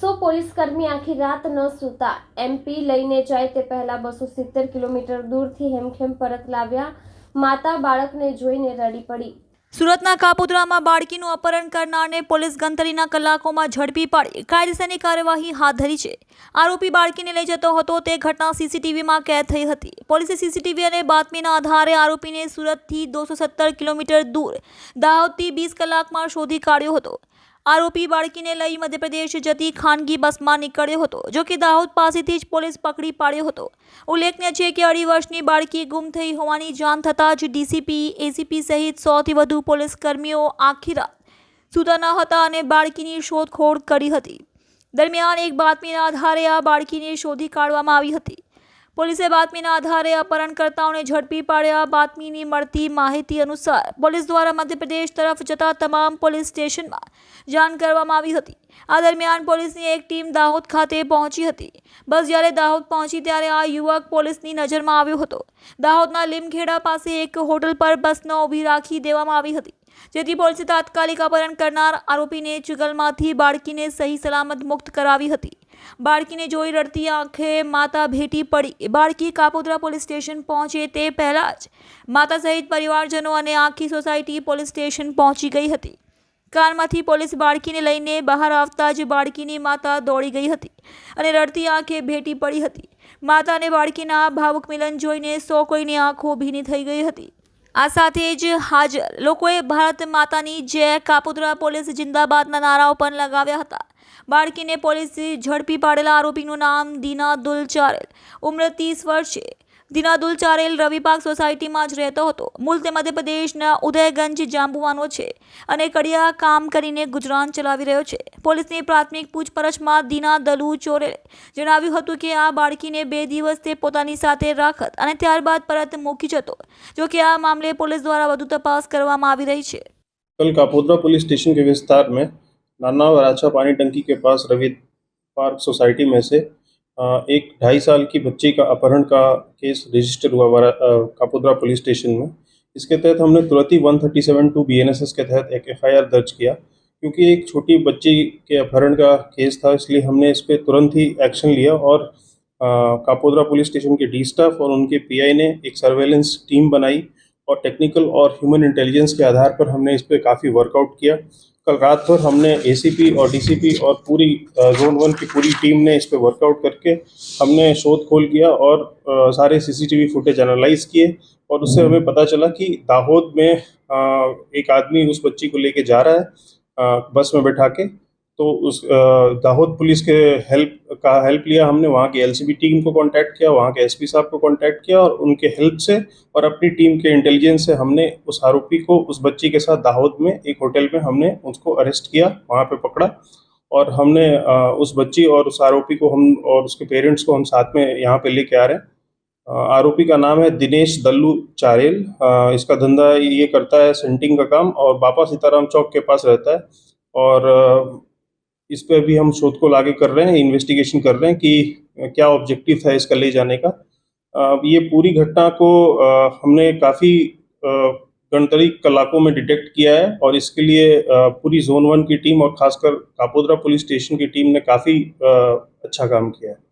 સો પોલીસકર્મી આખી રાત ન સૂતા. એમપી લઈને જાય તે પહેલા બસો સિત્તેર કિલોમીટર દૂરથી હેમખેમ પરત લાવ્યા. માતા બાળકને જોઈને રડી પડી. સુરતના કાપોદ્રામાં બાળકીનું અપહરણ કરનારને પોલીસ ગણતરીના કલાકોમાં ઝડપી પાડી. કાયદેસરની કાર્યવાહી હાથ ધરી છે. આરોપી બાળકીને લઈ જતો હતો તે ઘટના સીસીટીવીમાં કેદ થઈ હતી. પોલીસે સીસીટીવી અને બાતમીના આધારે આરોપીને સુરતથી દોસો સત્તર કિલોમીટર દૂર, દાહોદથી વીસ કલાકમાં શોધી કાઢ્યો હતો. આરોપી બાળકીને લઈ મધ્યપ્રદેશ જતી ખાનગી બસમાં નીકળ્યો હતો, જો કે દાહોદ પાસેથી જ પોલીસ પકડી પાડ્યો હતો. ઉલ્લેખનીય છે કે અઢી વર્ષની બાળકી ગુમ થઈ હોવાની જાણ થતાં જ ડીસીપી, એસીપી સહિત સોથી વધુ પોલીસ કર્મીઓ આખી રાત સુતા ન હતા અને બાળકીની શોધખોળ કરી હતી. દરમિયાન એક બાતમીના આધારે આ બાળકીને શોધી કાઢવામાં આવી હતી. પોલીસે બાતમીના આધારે અપહરણકર્તાઓને ઝડપી પાડ્યા. બાતમીની મળતી માહિતી અનુસાર પોલીસ દ્વારા મધ્યપ્રદેશ તરફ જતા તમામ પોલીસ સ્ટેશનમાં જાણ કરવામાં આવી હતી. આ દરમિયાન પોલીસની એક ટીમ દાહોદ ખાતે પહોંચી હતી. બસ જ્યારે દાહોદ પહોંચી ત્યારે આ યુવક પોલીસની નજરમાં આવ્યો હતો. દાહોદના લીમખેડા પાસે એક હોટલ પર બસનો ઊભી રાખી દેવામાં આવી હતી. જેથી પોલીસે તાત્કાલિક અપહરણ કરનાર આરોપીને ચુગલમાંથી બાળકીને સહી સલામત મુક્ત કરાવી હતી. બાળકીને જોઈ રડતી આંખે માતા ભેટી પડી. બાળકી કાપોદ્રા પોલીસ સ્ટેશન પહોંચે તે પહેલાં જ માતા સહિત પરિવારજનો અને આખી સોસાયટી પોલીસ સ્ટેશન પહોંચી ગઈ હતી. કારમાંથી પોલીસ બાળકીને લઈને બહાર આવતા જ બાળકીની માતા દોડી ગઈ હતી અને રડતી આંખે ભેટી પડી હતી. માતા અને બાળકીના ભાવુક મિલન જોઈને સો કોઈની આંખો ભીની થઈ ગઈ હતી. આ સાથે જ હાજર લોકોએ ભારત માતાની જય કાપોદ્રા પોલીસ જિંદાબાદના નારાઓ પણ લગાવ્યા હતા. બાળકીને પોલીસે ઝડપી પાડેલા આરોપીનું નામ દીનાદુલ ચારેલ ઉંમર ત્રીસ વર્ષ છે. દીનાદુલ ચારેલ રવિપાક સોસાયટીમાં જ રહેતો હતો મૂળ તે મધ્યપ્રદેશના ઉદયગંજ જાંબુવાનો છે અને કડિયા કામ કરીને ગુજરાન ચલાવી રહ્યો છે પોલીસની પ્રાથમિક પૂછપરછમાં દીના દલુ ચોરેલે જણાવ્યું હતું કે આ બાળકીને બે દિવસ તે પોતાની સાથે રાખત અને ત્યારબાદ પરત મૂકી જતો જો કે આ મામલે પોલીસ દ્વારા વધુ તપાસ કરવામાં આવી રહી છે कल कापोद्रा पुलिस स्टेशन के विस्तार में नाना वराछा पानी टंकी के पास रवि पार्क सोसाइटी में से अ, एक ढाई साल की बच्ची का अपहरण का केस रजिस्टर हुआ वरा- कापोद्रा पुलिस स्टेशन में। इसके तहत हमने तुरंत ही one thirty seven two B N S S के तहत एक एफ़ आई आर दर्ज किया, क्योंकि एक छोटी बच्ची के अपहरण का केस था, इसलिए हमने इस पर तुरंत ही एक्शन लिया और कापोद्रा पुलिस स्टेशन के डी स्टाफ और उनके पीआई ने एक सर्वेलेंस टीम बनाई और टेक्निकल और ह्यूमन इंटेलिजेंस के आधार पर हमने इस पर काफ़ी वर्कआउट किया। कल रात भर हमने एसीपी और डीसीपी और पूरी जोन वन की पूरी टीम ने इस पर वर्कआउट करके हमने शोध खोल किया और सारे सीसीटीवी फुटेज एनालाइज किए और उससे हमें पता चला कि दाहोद में एक आदमी उस बच्ची को लेके जा रहा है बस में बैठा के। तो उस दाहोद पुलिस के हेल्प का हेल्प लिया हमने, वहाँ की एलसीबी टीम को कांटेक्ट किया, वहाँ के एसपी साहब को कांटेक्ट किया और उनके हेल्प से और अपनी टीम के इंटेलिजेंस से हमने उस आरोपी को, उस बच्ची के साथ दाहोद में, एक होटल में हमने उसको अरेस्ट किया, वहाँ पे पकड़ा और हमने उस बच्ची और उस आरोपी को हम और उसके पेरेंट्स को हम साथ में यहाँ पे लेके आ रहे हैं। आरोपी का नाम है दिनेश दल्लू चारेल। इसका धंधा ये करता है सेंटिंग का काम और बापा सीताराम चौक के पास रहता है और इस पर भी हम शोध को लागे कर रहे हैं इन्वेस्टिगेशन कर रहे हैं कि क्या ऑब्जेक्टिव था इसका ले जाने का। ये पूरी घटना को हमने काफ़ी गणतरी कलाकों में डिटेक्ट किया है और इसके लिए पूरी जोन वन की टीम और खासकर कापोद्रा पुलिस स्टेशन की टीम ने काफ़ी अच्छा काम किया है।